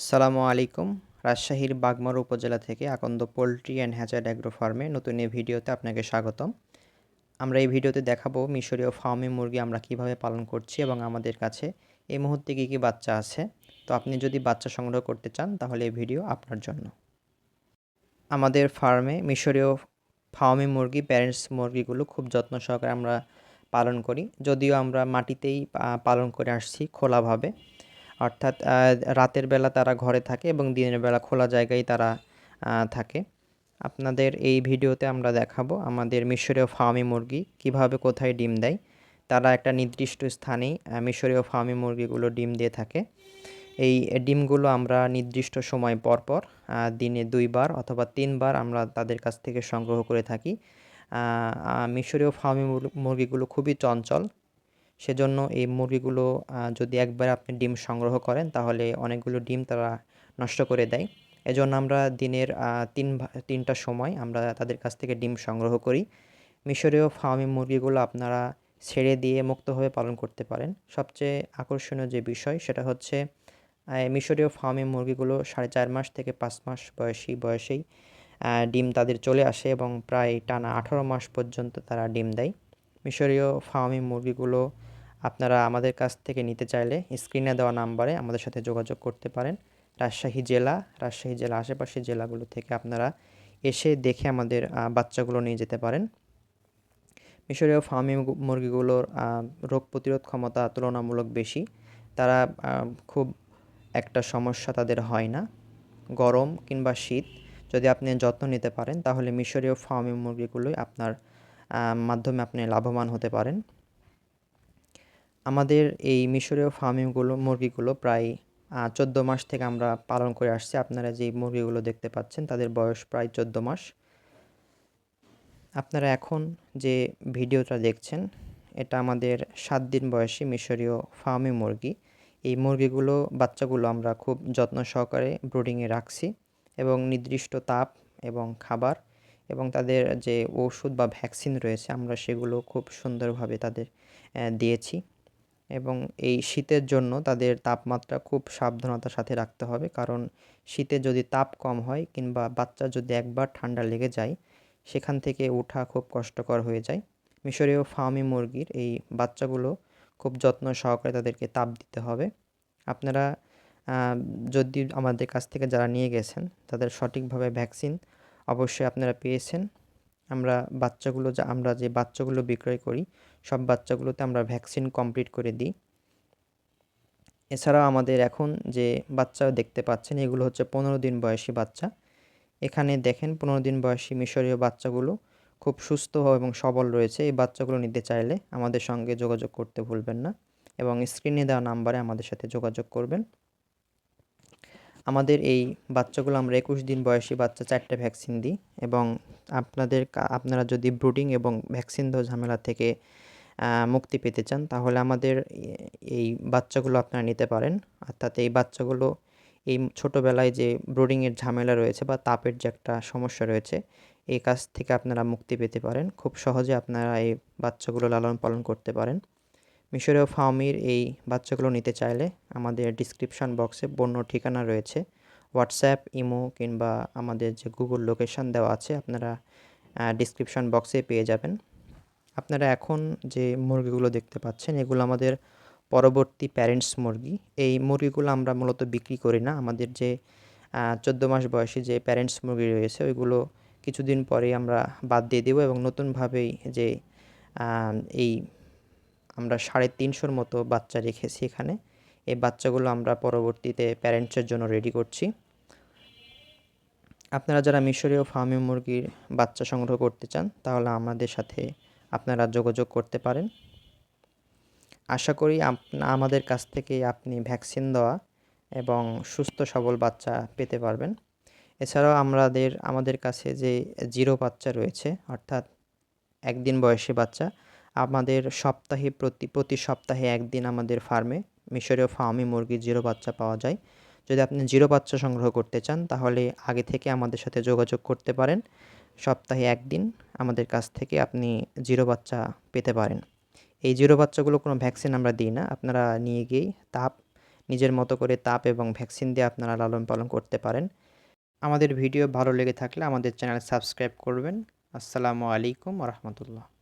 আসসালামু আলাইকুম। রাজশাহীর বাগমারা উপজেলা থেকে Akanda poultry and hatchery agro ফার্মে নতুন এই ভিডিওতে আপনাকে স্বাগতম। আমরা এই ভিডিওতে দেখাবো মিশরীয় ফার্মে মুরগি আমরা কীভাবে পালন করছি এবং আমাদের কাছে এই মুহূর্তে কী কী বাচ্চা আছে। তো আপনি যদি বাচ্চা সংগ্রহ করতে চান তাহলে এই ভিডিও আপনার জন্য। আমাদের ফার্মে মিশরীয় ফার্মে মুরগি, প্যারেন্টস মুরগিগুলো খুব যত্ন সহকারে আমরা পালন করি। যদিও আমরা মাটিতেই পালন করে আসছি খোলাভাবে। অর্থাৎ রাতের বেলা তারা ঘরে থাকে এবং দিনের বেলা খোলা জায়গায় তারা থাকে। আপনাদের এই ভিডিওতে আমরা দেখাবো আমাদের মিশরীয় ফার্মি মুরগি কীভাবে কোথায় ডিম দেয়। তারা একটা নির্দিষ্ট স্থানেই মিশরীয় ফার্মি মুরগিগুলো ডিম দিয়ে থাকে। এই ডিমগুলো আমরা নির্দিষ্ট সময় পর পর দিনে দুইবার অথবা তিনবার আমরা তাদের কাছ থেকে সংগ্রহ করে থাকি। মিশরীয় ফার্মি মুরগিগুলো খুবই চঞ্চল। সেজন্য এই মুরগিগুলো যদি একবার আপনি ডিম সংগ্রহ করেন, তাহলে অনেকগুলো ডিম তারা নষ্ট করে দেয়। এজন্য আমরা দিনের তিন তিনটা সময় আমরা তাদের কাছ থেকে ডিম সংগ্রহ করি। মিশরীয় ফার্মি মুরগিগুলো আপনারা ছেড়ে দিয়ে মুক্তভাবে পালন করতে পারেন। সবচেয়ে আকর্ষণীয় যে বিষয়, সেটা হচ্ছে মিশরীয় ফার্মি মুরগিগুলো সাড়ে চার মাস থেকে পাঁচ মাস বয়সী, বয়সেই ডিম তাদের চলে আসে এবং প্রায় টানা আঠারো মাস পর্যন্ত তারা ডিম দেয়। মিশরীয় ফার্মি মুরগিগুলো আপনারা আমাদের কাছ থেকে নিতে চাইলে স্ক্রিনে দেওয়া নাম্বারে আমাদের সাথে যোগাযোগ করতে পারেন। রাজশাহী জেলা রাজশাহী জেলা আশেপাশের জেলাগুলো থেকে আপনারা এসে দেখে আমাদের বাচ্চাগুলো নিয়ে যেতে পারেন। মিশরীয় ফার্মি মুরগিগুলোর রোগ প্রতিরোধ ক্ষমতা তুলনামূলক বেশি। তারা খুব একটা সমস্যা তাদের হয় না। গরম কিংবা শীত, যদি আপনি যত্ন নিতে পারেন, তাহলে মিশরীয় ফার্মি মুরগিগুলোই আপনার মাধ্যমে আপনি লাভবান হতে পারেন। আমাদের এই মিশরীয় ফার্মিংগুলো, মুরগিগুলো প্রায় চোদ্দ মাস থেকে আমরা পালন করে আসছি। আপনারা যে মুরগিগুলো দেখতে পাচ্ছেন, তাদের বয়স প্রায় চোদ্দ মাস। আপনারা এখন যে ভিডিওটা দেখছেন, এটা আমাদের সাত দিন বয়সী মিশরীয় ফার্মি মুরগি। এই মুরগিগুলো, বাচ্চাগুলো আমরা খুব যত্ন সহকারে ব্রুডিংয়ে রাখছি এবং নির্দিষ্ট তাপ এবং খাবার এবং তাদের যে ওষুধ বা ভ্যাকসিন রয়েছে, আমরা সেগুলো খুব সুন্দরভাবে তাদের দিয়েছি। এবং এই শীতের জন্য তাদের তাপমাত্রা খুব সাবধানতার সাথে রাখতে হবে। কারণ শীতে যদি তাপ কম হয় কিংবা বাচ্চা যদি একবার ঠান্ডা লেগে যায়, সেখান থেকে ওঠা খুব কষ্টকর হয়ে যায়। মিশরীয় ফার্মি মুরগির এই বাচ্চাগুলো খুব যত্ন সহকারে তাদেরকে তাপ দিতে হবে। আপনারা যদি আমাদের কাছ থেকে যারা নিয়ে গেছেন, তাদের সঠিকভাবে ভ্যাকসিন অবশ্যই আপনারা পেয়েছেন। আমরা বাচ্চাগুলো যা, আমরা যে বাচ্চাগুলো বিক্রয় করি, সব বাচ্চাগুলোতে আমরা ভ্যাকসিন কমপ্লিট করে দিই। এছাড়াও আমাদের এখন যে বাচ্চা দেখতে পাচ্ছেন, এগুলো হচ্ছে পনেরো দিন বয়সী বাচ্চা। এখানে দেখেন পনেরো দিন বয়সী মিশরীয় বাচ্চাগুলো খুব সুস্থ এবং সবল রয়েছে। এই বাচ্চাগুলো নিতে চাইলে আমাদের সঙ্গে যোগাযোগ করতে ভুলবেন না এবং স্ক্রিনে দেওয়া নাম্বারে আমাদের সাথে যোগাযোগ করবেন। আমাদের এই বাচ্চাগুলো আমরা একুশ দিন বয়সী বাচ্চা চারটে ভ্যাকসিন দিই এবং আপনাদের আপনারা যদি ব্রুডিং এবং ভ্যাকসিন দেওয়া ঝামেলা থেকে মুক্তি পেতে চান, তাহলে আমাদের এই বাচ্চাগুলো আপনারা নিতে পারেন। অর্থাৎ এই বাচ্চাগুলো এই ছোটোবেলায় যে ব্রুডিংয়ের ঝামেলা রয়েছে বা তাপের যে একটা সমস্যা রয়েছে, এই কাজ থেকে আপনারা মুক্তি পেতে পারেন। খুব সহজে আপনারা এই বাচ্চাগুলো লালন পালন করতে পারেন। মিশরীয় ফার্মির এই বাচ্চাগুলো নিতে চাইলে আমাদের ডিসক্রিপশন বক্সে বন্য ঠিকানা রয়েছে। হোয়াটসঅ্যাপ ইমো কিংবা আমাদের যে গুগল লোকেশন দেওয়া আছে, আপনারা ডিসক্রিপশন বক্সে পেয়ে যাবেন। আপনারা এখন যে মুরগিগুলো দেখতে পাচ্ছেন, এগুলো আমাদের পরবর্তী প্যারেন্টস মুরগি। এই মুরগিগুলো আমরা মূলত বিক্রি করি না। আমাদের যে চোদ্দ মাস বয়সী যে প্যারেন্টস মুরগি রয়েছে, ওইগুলো কিছুদিন পরেই আমরা বাদ দিয়ে দেবো এবং নতুনভাবেই যে এই আমরা সাড়ে তিনশোর মতো বাচ্চা রেখেছি এখানে। এই বাচ্চাগুলো আমরা পরবর্তীতে প্যারেন্টসের জন্য রেডি করছি। আপনারা যারা মিশরীয় ফার্মি মুরগির বাচ্চা সংগ্রহ করতে চান, তাহলে আমাদের সাথে আপনারা যোগাযোগ করতে পারেন। আশা করি আমাদের কাছ থেকে আপনি ভ্যাকসিন দেওয়া এবং সুস্থ সবল বাচ্চা পেতে পারবেন। এছাড়াও আমাদের আমাদের কাছে যে জিরো বাচ্চা রয়েছে, অর্থাৎ একদিন বয়সী বাচ্চা আমাদের সপ্তাহে প্রতি প্রতি সপ্তাহে একদিন আমাদের ফার্মে মিশরীয় ফার্মি মুরগির জিরো বাচ্চা পাওয়া যায়। যদি আপনি জিরো বাচ্চা সংগ্রহ করতে চান, তাহলে আগে থেকে আমাদের সাথে যোগাযোগ করতে পারেন। সপ্তাহে একদিন আমাদের কাছ থেকে আপনি জিরো বাচ্চা পেতে পারেন। এই জিরো বাচ্চাগুলো কোনো ভ্যাকসিন আমরা দিই না। আপনারা নিয়ে গিয়েই তাপ, নিজের মতো করে তাপ এবং ভ্যাকসিন দিয়ে আপনারা লালন পালন করতে পারেন। আমাদের ভিডিও ভালো লেগে থাকলে আমাদের চ্যানেল সাবস্ক্রাইব করবেন। আসসালামু আলাইকুম রহমতুল্লাহ।